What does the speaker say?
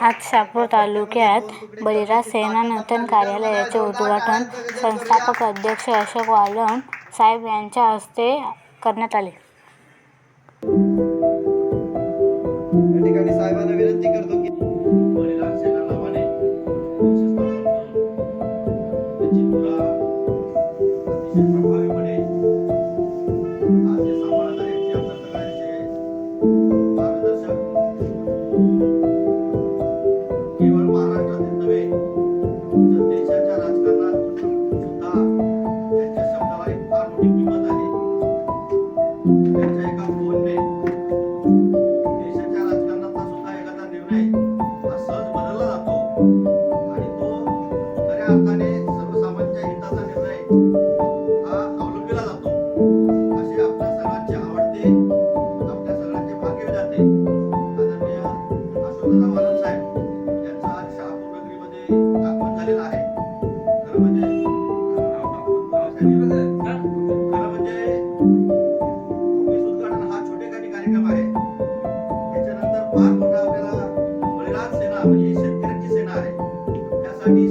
आज शहापूर तालुक्यात बळीराज सेना नूतन कार्यालयाचे उद्घाटन संस्थापक अध्यक्ष अशोक वालम साहेब यांच्या हस्ते करण्यात आले. thank you Thank you. भाग आपल्याला बलिदान सेना म्हणजे शेतकऱ्यांची सेना आहे. त्यासाठी